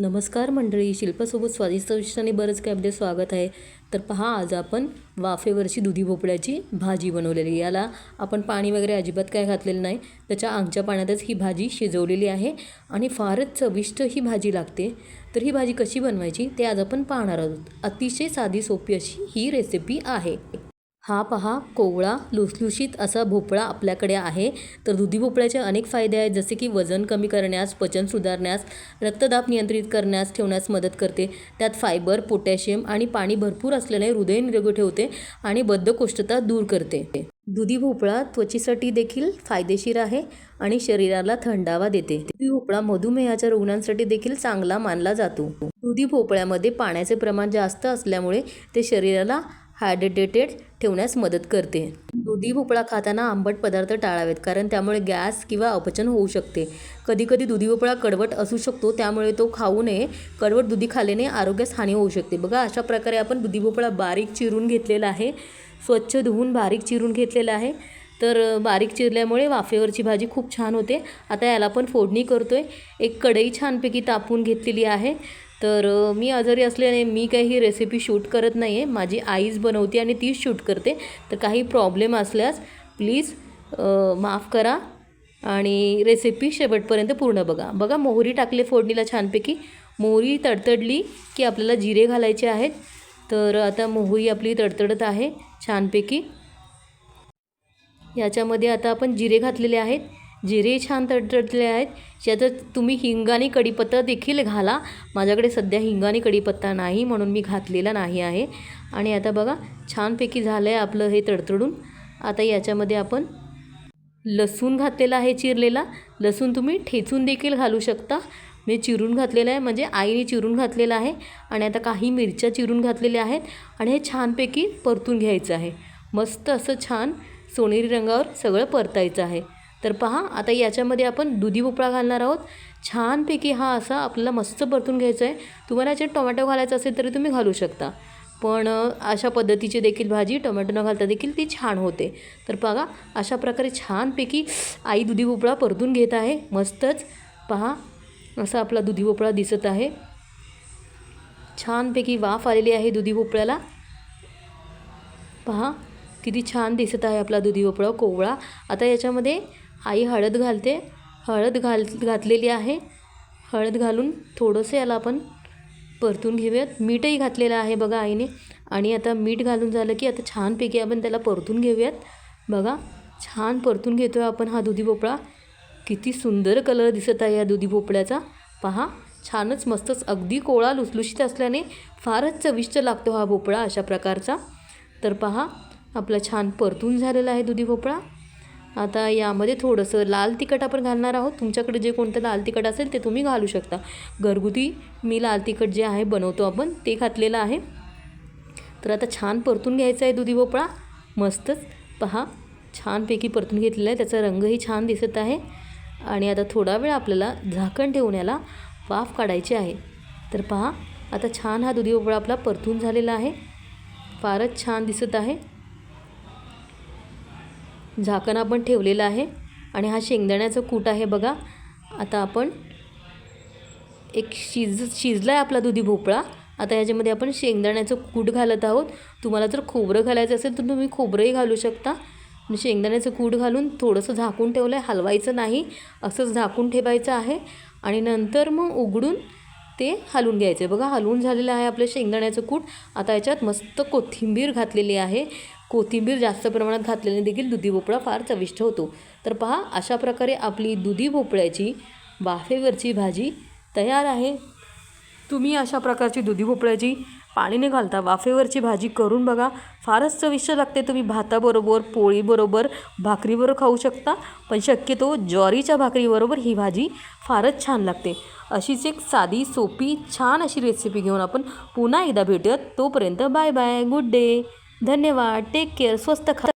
नमस्कार मंडळी शिल्पासोबत स्वादिष्ट विषयाने आणि बरंच काय आपले स्वागत आहे. तर पहा आज आपण वाफेवरची दुधी भोपळ्याची भाजी बनवलेली याला आपण पाणी वगैरे अजिबात काय घातलेलं नाही. त्याच्या आंगच्या पाण्यातच ही भाजी शिजवलेली आहे आणि फारच चविष्ट ही भाजी लागते. तर ही भाजी कशी बनवायची ते आज आपण पाहणार आहोत. अतिशय साधी सोपी अशी ही रेसिपी आहे. हा पहा कोवळा लुसलुशीत असा भोपळा आपल्याकडे आहे. तर दुधी भोपळ्याचे अनेक फायदे आहेत जसे की वजन कमी करण्यास पचन सुधारण्यास रक्तदाब नियंत्रित करण्यास ठेवण्यास मदत करते. त्यात फायबर पोटॅशियम आणि पाणी भरपूर असल्याने हृदय निरोगी ठेवते आणि बद्धकोष्ठता दूर करते. दुधी भोपळा त्वचेसाठी देखील फायदेशीर आहे आणि शरीराला थंडावा देते. दुधी भोपळा मधुमेहाच्या रुग्णांसाठी देखील चांगला मानला जातो. दुधी भोपळ्यामध्ये पाण्याचे प्रमाण जास्त असल्यामुळे ते शरीराला हायड्रेटेड ठेवण्यास मदत करते. दुधी भोपळा खाताना आंबट पदार्थ टाळावेत कारण त्यामुळे गॅस किंवा अपचन होऊ शकते. कधीकधी दुधी भोपळा कडवट असू शकतो त्यामुळे तो खाऊ नये. कडवट दुधी खाल्ल्याने आरोग्यास हानी होऊ शकते. बघा अशा प्रकारे आपण दुधी भोपळा बारीक चिरून घेतलेला आहे. स्वच्छ धुवून बारीक चिरून घेतलेला आहे. तर बारीक चिरल्यामुळे वाफेवरची भाजी खूप छान होते. आता याला आपण फोडणी करतो आहे एक कढई छानपैकी तापून घेतलेली आहे. तर मी आजारी असल्याने मी काही ही रेसिपी शूट करत नाही आहे माझी आईच बनवते आणि तीच शूट करते. तर काही प्रॉब्लेम असल्यास प्लीज माफ करा आणि रेसिपी शेवटपर्यंत पूर्ण बघा. बघा मोहरी टाकले फोडणीला छानपैकी. मोहरी तडतडली की आपल्याला जिरे घालायचे आहेत. तर आता मोहरी आपली तडतडत आहे छानपैकी. याच्यामध्ये आता आपण जिरे घातलेले आहेत. जिरे छान तडतडले आहेत त्याच्यात तुम्ही हिंगानी कढीपत्ता देखील घाला. माझ्याकडे सध्या हिंगानी कढीपत्ता नाही म्हणून मी घातलेला नाही आहे. आणि आता बघा छानपैकी झालं आहे आपलं हे तडतडून. आता याच्यामध्ये आपण लसूण घातलेला आहे चिरलेला. लसूण तुम्ही ठेचून देखील घालू शकता. मी चिरून घातलेलं आहे म्हणजे आईने चिरून घातलेलं आहे. आणि आता काही मिरच्या चिरून घातलेल्या आहेत. आणि हे छानपैकी परतून घ्यायचं आहे. मस्त असं छान सोनेरी रंगावर सगळं परतायचं आहे. तर पहा आता याच्यामध्ये आपण दुधी भोपळा घालणार आहोत. छानपैकी हा असा आपल्याला मस्त परतून घ्यायचा आहे तुम्हाला याच्यात टोमॅटो घालायचं असेल तरी तुम्ही घालू शकता. पण अशा पद्धतीची देखील भाजी टोमॅटो न घालता देखील ती छान होते. तर बघा अशा प्रकारे छानपैकी आई दुधी भोपळा परतून घेत आहे. मस्तच. पहा असा आपला दुधी भोपळा दिसत आहे. छानपैकी वाफ आलेली आहे दुधी भोपळ्याला. पहा किती छान दिसत आहे आपला दुधी भोपळा कोवळा. आता याच्यामध्ये आई हळद घालते. हळद घाल घातलेली आहे. हळद घालून थोडंसं याला आपण परतून घेऊयात. मीठही घातलेलं आहे बघा आईने. आणि आता मीठ घालून झालं की आता छानपैकी आपण त्याला परतून घेऊयात. बघा छान परतून घेतो आहे आपण हा दुधी भोपळा. किती सुंदर कलर दिसत आहे या दुधी भोपळ्याचा. पहा छानच मस्तच अगदी कोळा लुसलुशीत असल्याने फारच चविष्ट लागतो हा भोपळा अशा प्रकारचा. तर पहा आपला छान परतून झालेला आहे दुधी भोपळा. आता यामध्ये थोडंसं लाल तिखट आपण घालणार आहोत. तुमच्याकडे जे कोणतं लाल तिखट असेल ते तुम्ही घालू शकता. घरगुती मी लाल तिखट जे आहे बनवतो आपण ते घातलेलं आहे. तर आता छान परतून घ्यायचं आहे दुधी भोपळा. मस्तच. पहा छानपैकी परतून घेतलेला आहे. त्याचा रंगही छान दिसत आहे. आणि आता थोडा वेळ आपल्याला झाकण ठेवून याला वाफ काढायची आहे. तर पहा आता छान हा दुधी भोपळा आपला परतून झालेला आहे. फारच छान दिसत आहे. झाकण आपण ठेवलेलं आहे. आणि हा शेंगदाण्याचं कूट आहे बघा. आता आपण एक शिज शिजला आहे आपला दुधी भोपळा. आता याच्यामध्ये आपण शेंगदाण्याचं कूट घालत आहोत. तुम्हाला जर खोबरं घालायचं असेल तर तुम्ही खोबरंही घालू शकता. शेंगदाण्याचं कूट घालून थोडंसं झाकून ठेवलं आहे हलवायचं नाही. असंच झाकून ठेवायचं आहे. आणि नंतर मग उघडून ते हलवून घ्यायचे. बघा हलवून झालेलं आहे आपलं शेंगदाण्याचं कूट. आता याच्यात मस्त कोथिंबीर घातलेली आहे. कोथिंबीर जास्त प्रमाणात घातल्याने देखील दुधी भोपळा फार चविष्ट होतो. तर पहा अशा प्रकारे आपली दुधी भोपळ्याची वाफेवरची भाजी तयार आहे. तुम्ही अशा प्रकारची दुधी भोपळ्याची पाणी न घालता. वाफेवरची भाजी करून बघा फारच चविष्ट लागते. तुम्ही भाताबरोबर पोळीबरोबर भाकरीबरोबर खाऊ शकता. पण शक्यतो ज्वारीच्या भाकरीबरोबर ही भाजी फारच छान लागते. अशीच एक साधी सोपी छान अशी रेसिपी घेऊन आपण पुन्हा एकदा भेटूयात. तोपर्यंत बाय बाय गुड डे. धन्यवाद. टेक केअर स्वस्त खा